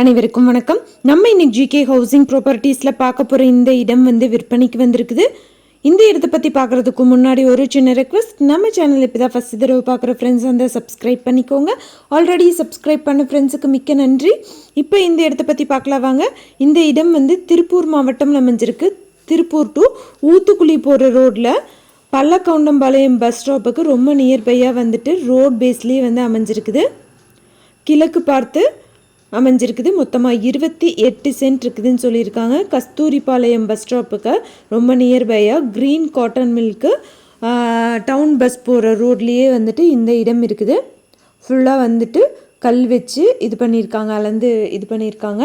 அனைவருக்கும் வணக்கம். நம்ம இன்னைக்கு ஜிகே ஹவுசிங் ப்ராப்பர்ட்டிஸில் பார்க்க போகிற இந்த இடம் வந்து விற்பனைக்கு வந்திருக்குது. இந்த இடத்தை பற்றி பார்க்குறதுக்கு முன்னாடி ஒரு சின்ன ரெக்வஸ்ட் நம்ம சேனல் இப்போ தான் ஃபஸ்ட் தடவை பார்க்குற ஃப்ரெண்ட்ஸ் வந்து சப்ஸ்கிரைப் பண்ணிக்கோங்க. ஆல்ரெடி சப்ஸ்கிரைப் பண்ண ஃப்ரெண்ட்ஸுக்கு மிக்க நன்றி. இப்போ இந்த இடத்தை பற்றி பார்க்கலாம் வாங்க. இந்த இடம் வந்து திருப்பூர் மாவட்டம்ல அமைஞ்சிருக்கு. திருப்பூர் டு ஊத்துக்குழி போகிற ரோட்டில் பல்லக்கவுண்டம்பாளையம் பஸ் ஸ்டாப்புக்கு ரொம்ப நியர்பையாக வந்துட்டு ரோட் பேஸ்லேயே வந்து அமைஞ்சிருக்குது. கிழக்கு பார்த்து அமைஞ்சிருக்குது. மொத்தமாக இருபத்தி எட்டு சென்ட் இருக்குதுன்னு சொல்லியிருக்காங்க. கஸ்தூரிபாளையம் பஸ் ஸ்டாப்புக்கு ரொம்ப நியர்பையாக க்ரீன் காட்டன் மில்க்கு டவுன் பஸ் போகிற ரோட்லேயே வந்துட்டு இந்த இடம் இருக்குது. ஃபுல்லாக வந்துட்டு கல் வச்சு இது பண்ணியிருக்காங்க அளந்து இது பண்ணியிருக்காங்க.